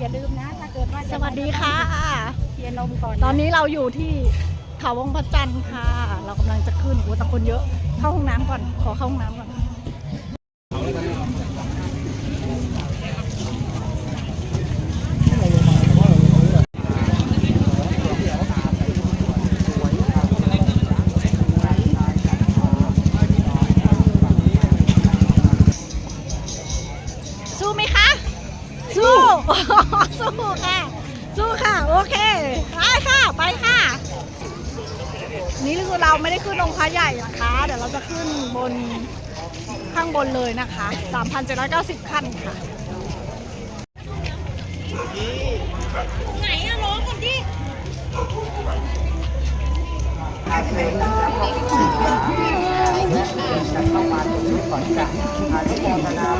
อย่าลืมนะ ถ้าเกิดว่าสวัสดีค่ะ เคลียร์นมก่อนตอนนี้เราอยู่ที่เขาวงพระจันทร์ค่ะ เรากำลังจะขึ้นโอ้แต่คนเยอะ เข้าห้องน้ำก่อน ขอเข้าห้องน้ำก่อน สู้สู้ค่ะ สู้ค่ะ โอเค ไปค่ะ ไปค่ะ นี่คือเราไม่ได้ขึ้นองค์พระใหญ่นะคะ เดี๋ยวเราจะขึ้นบนข้างบนเลยนะคะ 3,790 ขั้นค่ะ ไหนอะร้องก่อนดิอ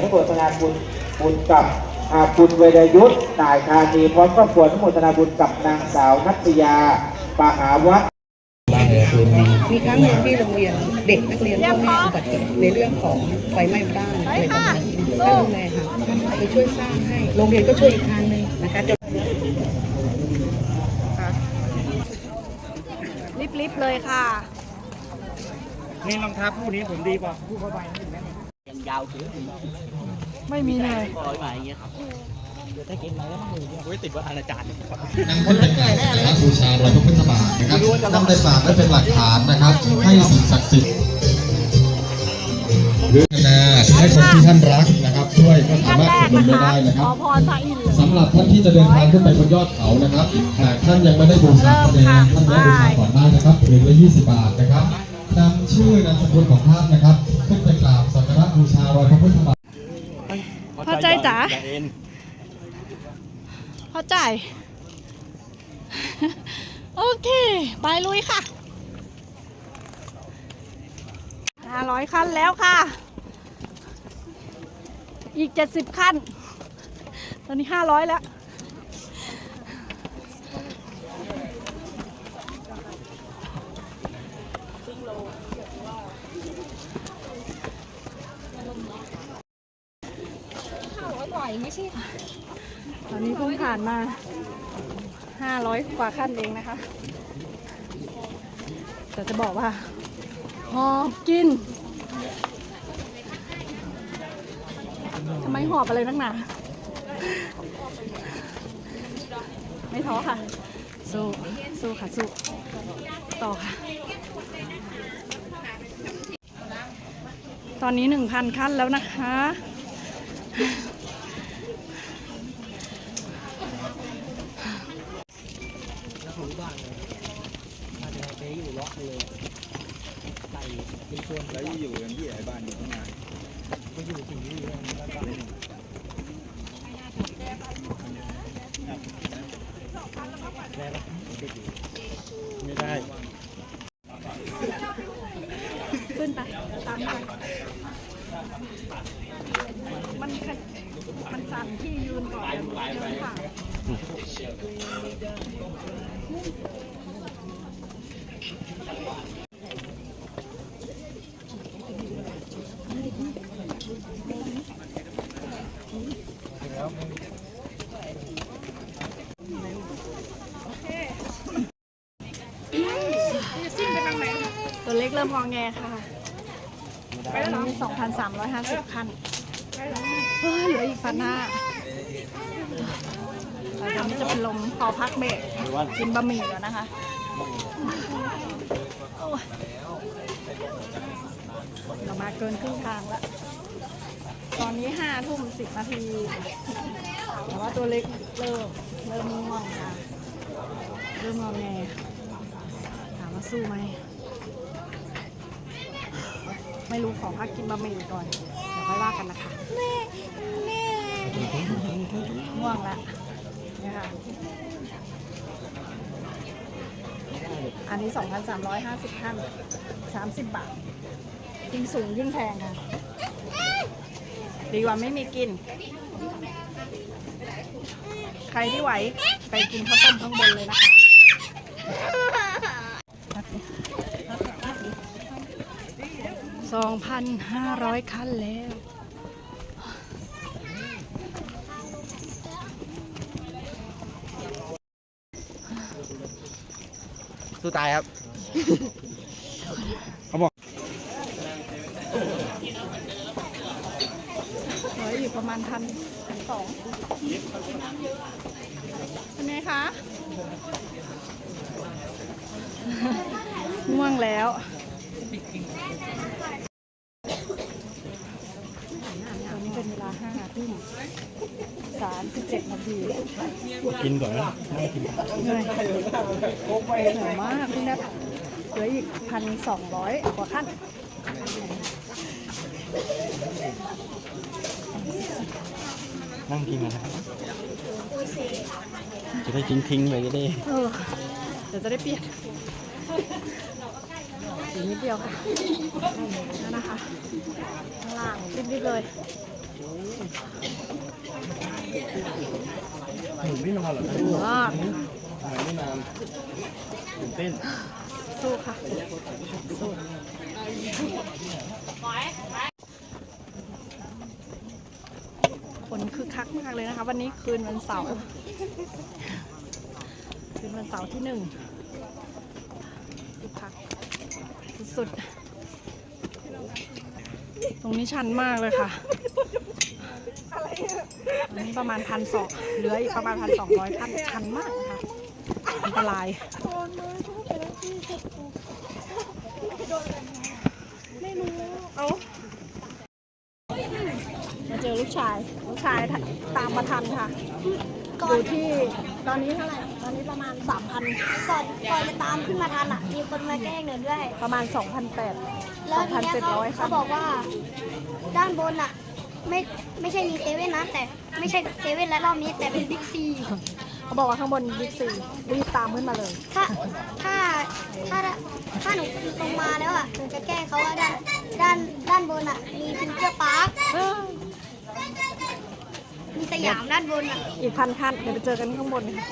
นุโมทนาบุญบุญกับ คุณเวรยุทธ์นายธานีพร้อมครอบครัวอนุโมทนาบุญกับนางสาวนัทยาปหาวัฒน์มีครั้งหนึ่งที่โรงเรียนเด็กนักเรียนพ่อแม่อุบัติเหตุในเรื่องของไฟไหม้บ้านอะไรประมาณนี้ก็ดูแลค่ะไปช่วยสร้างให้โรงเรียนก็ช่วยอีกทางหนึ่งนะคะจนรีบๆเลยค่ะนี่รองเท้าคู่นี้ผมดีกว่าคู่ผ้าใบนี่ นะไม่มีเลยคนเล่นไก่แน่เลยบูชารอยพระพุทธบาทนะครับนำไปฝากไว้เป็นหลักฐานนะครับ ให้สิ่งศักดิ์สิทธิ์หรือนาให้คนที่ท่านรักนะครับช่วยก็สาขั้นมารถแรกกดลงนะไปคะได้นะคขรับอพรพระอินทร์เลยสำหรับท่านที่จะเดินทางขึ้นไปบนยอดเขานะครับหากท่านยังไม่ได้บูชาพระเดชท่านแวะบูชาก่อนได้นะครับเหรียญละ20บาทนะครับนำชื่อนามสกุลของท่านนะครับ รอยพระพุทธบาทพอใจจ๋าพอใจ โอเค ไปลุยค่ะห้าร้อยขั้นแล้วค่ะ อีกเจ็ดสิบขั้น ตอนนี้ห้าร้อยแล้ว ตอนนี้เพิ่งผ่านมา 500 กว่าขั้นเองนะคะ แต่จะบอกว่าหอบกินทำไมหอบอะไรนักหนาไม่ท้อค่ะ สู้ สู้ค่ะ สู้ ต่อค่ะ ตอนนี้ 1,000 ขั้นแล้วนะคะ ควรแล้วอยู่กันที่ไอ้บ้านอยู่ที่ไหนก็อยู่ที่นี่เลยบ้านไม่ได้ ขึ้นไปตามไปมันมันสั่งที่ยืนก่อนเดินผ่าน ตัวเล็กเริ่มงอแงค่ะไปแล้วมี2,350คันเฮ้ยเหลืออีกพันห้าตอนนี้จะเป็นลมขอพักเบรกกินบะหมี่ก่อนนะคะโอ้ยเรามาเกินครึ่งทางแล้ว ตอนนี้ห้าทุ่มสิบนาที แต่ว่าตัวเล็กเริ่มเริ่มง่วงค่ะ เริ่มงอแงถามว่าสู้ไหม ไม่รู้ขอพักกินบะหมี่ก่อน เดี๋ยวค่อยว่ากันนะคะง่วงละนี่ค่ะ อันนี้ 2,350ขั้น30 บาท ยิ่งสูงยิ่งแพงค่ะ ดีกว่าไม่มีกิน ใครที่ไหว ไปกินข้าวต้มข้างบนเลยนะคะ 2,500ขั้นแล้ว สู้ตายครับ เขาบอกเหลืออยู่ประมาณพันสองเป็นไงคะ ง่วงแล้ว กินก่อนนะเหนื่อยเหนื่อยมากพี่นัทเหลืออีกพันสองร้อยกว่าขั้นนั่งกินกันนะครับจะได้ทิ้งทิ้งๆไปจะได้เออเดี๋ยวจะได้เปลี่ยนอีกนิดเดียวค่ะนั่นนะคะข้างล่างรีบๆเลย หนูไม่นอนหรอมากทำไมไม่นอนตื่นเต้นสู้ค่ะสู้คนคึกคักมากเลยนะคะ วันนี้คืนวันเสาร์คืนวันเสาร์ที่หนึ่งคึกคักสุดๆตรงนี้ชันมากเลยค่ะ อันนี้ประมาณพันสองเหลืออีกประมาณพันสองร้อยขั้นชันมากนะคะอันตรายมาเจอลูกชาย ลูกชายตามมาทันค่ะอยู่ที่ตอนนี้เท่าไหร่ ตอนนี้ประมาณ3,000ก่อนก่อนจะตามขึ้นมาทันอะ มีคนมาแกล้งหนูด้วย ประมาณ2,800แล้วทีเนี้ยเขา2,700เขาบอกว่าด้านบนอะ ไม่ไม่ใช่มีเซเว่นนะแต่ไม่ใช่เซเว่นและรอบนี้แต่เป็นบิ๊กซีเขาบอกว่าข้างบนบิ๊กซีรีบตามขึ้นมาเลย ถ้าถ้าถ้าถ้าหนูลงมาแล้วอะหนูจะแกล้งเขาว่าด้านด้านด้านบนอะมีฟิวเจอร์พาร์คมีสยามด้านบนอะอีกพันขั้นเดี๋ยวไปเจอกันข้างบนค่ะ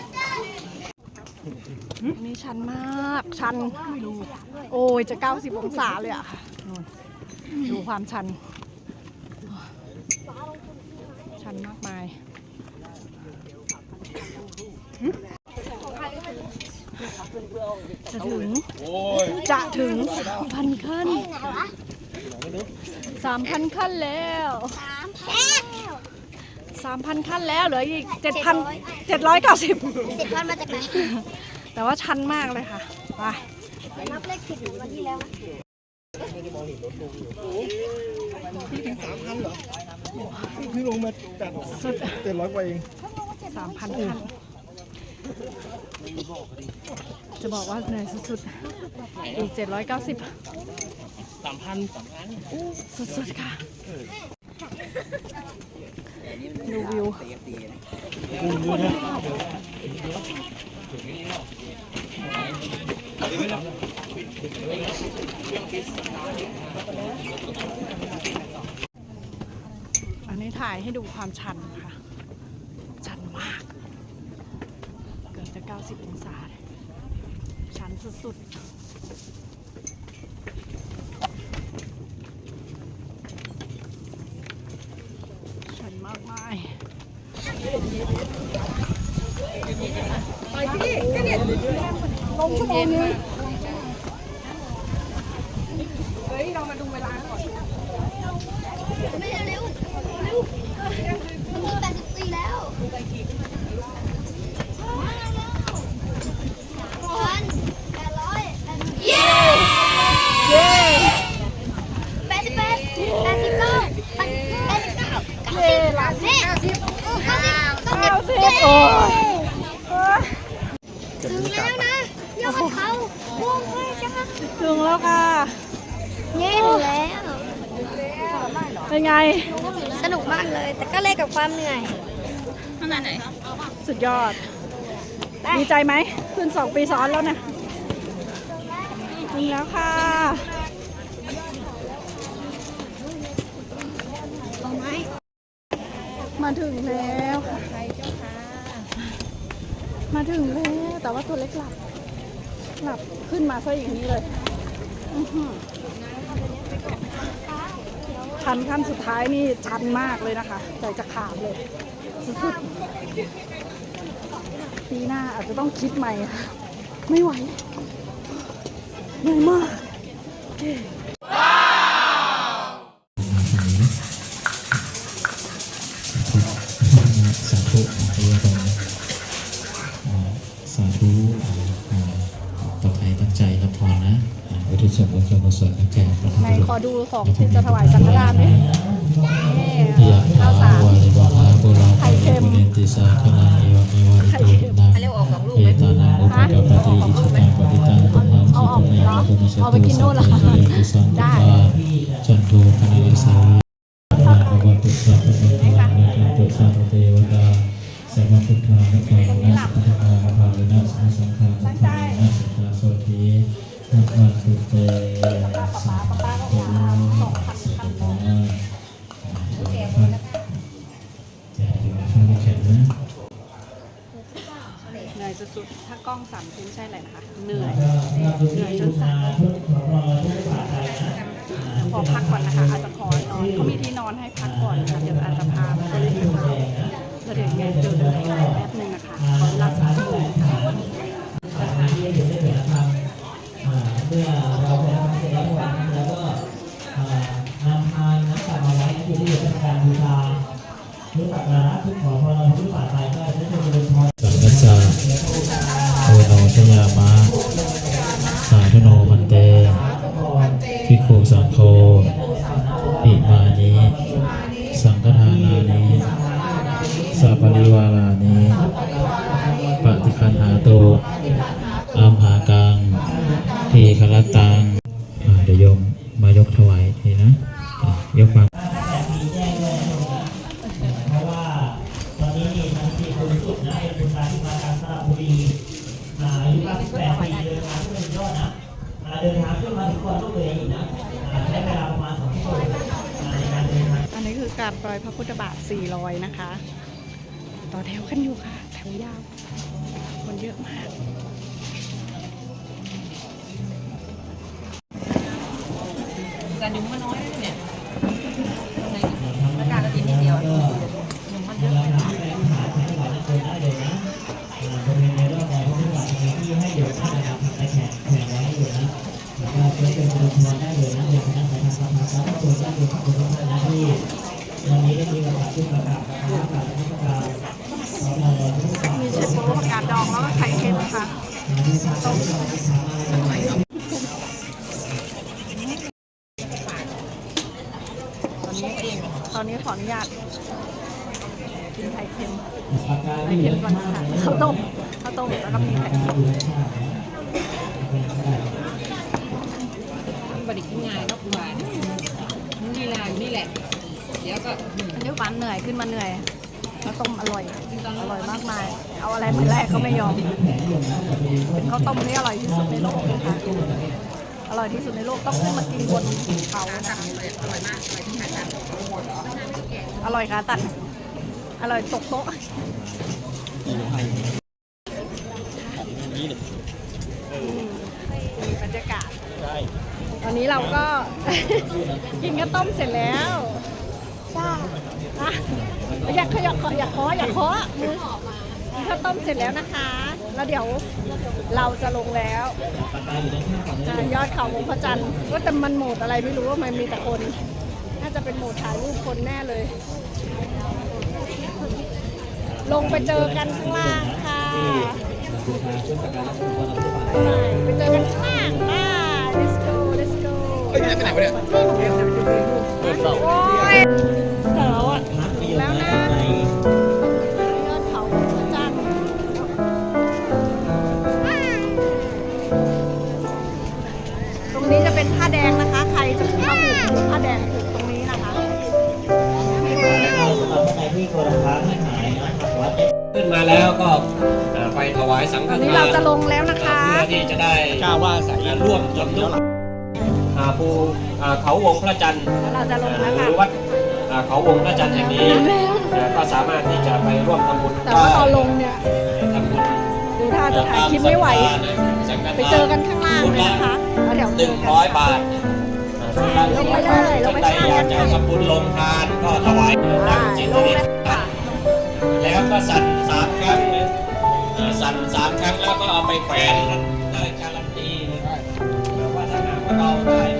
นี่ชันมากชัน โอ้ยจะ 90 องศาเลยอะนู่นดูความชัน ชันมากมายจะถึง จะถึง3,000ขั้น3,000ขั้นแล้ว3,000ขั้นแล้วเหลืออีก7,000 790เจ็ดพันมาจากไหนแต่ว่าชันมากเลยค่ะไปนับเลขผิดวันที่แล้วนี่ ลงมาจัดสุดเจ็ดร้อยกว่าเอง3,000ขั้นจะบอกว่าเหนื่อยสุดๆ อีก 790 สามพันสามพันสุดๆ ค่ะ ดูวิวอันนี้ ถ่ายให้ดูความชันค่ะ ชันมาก เกือบจะ 90 องศาเลยชันสุดๆ ชันมากมายไปพี่ก็เนี่ยลงชั่วโมงนึงเฮ้ย เรามาดูเวลาก่อน ไม่เร็วเร็วมันมีแปดสิบสี่แล้วพันแปดร้อยแปดสิบเย้ เย้ แปดสิบแปดแปดสิบเก้าแปดแปดสิบเก้า เย้หลาน นี่เก้าสิบเก้าสิบ เก้าสิบโอ้ยถึงแล้วนะยอดเขาวงเลยจ้าถึงแล้วค่ะเย้ถึงแล้วเป็นไง สนุกมากเลย แต่ก็แลกกับความเหนื่อยท่านไหนสุดยอด ดีใจไหมขึ้นสองปีซ้อนแล้วนะถึงแล้วค่ะเอาไหมมาถึงแล้วค่ะ มาถึงแล้วแต่ว่าตัวเล็กหลับหลับขึ้นมาซะอย่างนี้เลยชันขั้นสุดท้ายนี่ชันมากเลยนะคะใจจะขาดเลย สุดๆปีหน้าอาจจะต้องคิดใหม่ค่ะไม่ไหวเหนื่อยมาก ดูของที่จะถวายสังฆทานดินี่ยะข้าวสารวาริวหาปุราภริปุเรนติสาคลังเอวเมวะริโตนาเอตานังอุปกปฏิอิชิตังปฏิตังตุมหังสุปเมวะตุมิสตุสัพเพเรตุสังตุปาจันโทปนายสาภวตุสัพพะสังฆานะจัตุสัพพะเทวตาสัมมาพุทธานะภาวนะสัพพะทานะภาวนะสัมมาสังฆานะภาวนะสัทธาโสธี นักวันตุเตสัมมาโตสิกขาอย่าถึงช่วงแขนนะเหนื่อยสุดๆถ้ากล้องสั่นคือไม่ใช่อะไรนะคะ เหนื่อย เหนื่อยจนสั่นขอพักก่อน พิกขุ เดินทางขึ้นมาถึงก่อนลูกเลยอีกนะใช้เวลาประมาณ2ชั่วโมงในการเดินทางอันนี้คือการปล่อยพระพุทธบาท400 นะคะ ต่อแถวกันอยู่ค่ะ แถวยาว คนเยอะมากการยุ่งมันน้อย ทุกระดับามเหนื่อยขึ้นมาเหนื่อยข้าวต้มอร่อย อร่อยมากมาย เอาอะไรมาแลกก็ไม่ยอม เป็นข้าวต้มที่อร่อยที่สุดในโลกนะคะอร่อยที่สุดในโลกต้องขึ้นมากินบนเขานะคะอร่อยค่ะตัด อร่อยตกโต๊ะบรรยากาศตอนนี้เราก็ กินข้าวต้มเสร็จแล้ว จ้าอะอยากขออยากขออยากขออยากขอมือกินข้าวต้มเสร็จแล้วนะคะ แล้วเดี๋ยวเราจะลงแล้วอะยอดเขาวงพระจันทร์ก็แต่มันโหมดอะไรไม่รู้ว่ามันมีแต่คน น่าจะเป็นโหมดถ่ายรูปคนแน่เลย ลงไปเจอกันข้างล่างค่ะไปเจอกันข้างล่างอ่า let's go let's go ไปไหนไปเนี่ย อ่าไปถวายสังฆตอนทานนี้เราจะลงแล้วนะคะ เพื่อที่จะได้ก้าวว่าใส่ร่วมลำนุอ่าภูอ่าเขาวงพระจันทร์แล้วเราจะลงหแล้วรืค่ะอวัดอ่าเขาวงพระจันทร์แห่งนี้อ่าก็สามารถที่จะไปร่วมทำบุญแต่ว่าตอนลงเนี่ยทำบุญดูท่าจะถ่ายคลิปไม่ไหว สังฆทาน ไปเจอกันข้างล่างเลยนะคะแล้วเดี๋ยวหเจนึ่องกันร้อยบาทอ่าลงไปเลยลงไปท่านใดข้างอยากักนจะค่ะทำบุญลงทานก็ถวายอ่าตั้งจิตลองธิษแล้วฐานแล้วก็สั่นสามครั้งนะเอ่อ สามครั้งแล้วก็เอาไปแขวนได้การันตีเลยว่าเราได้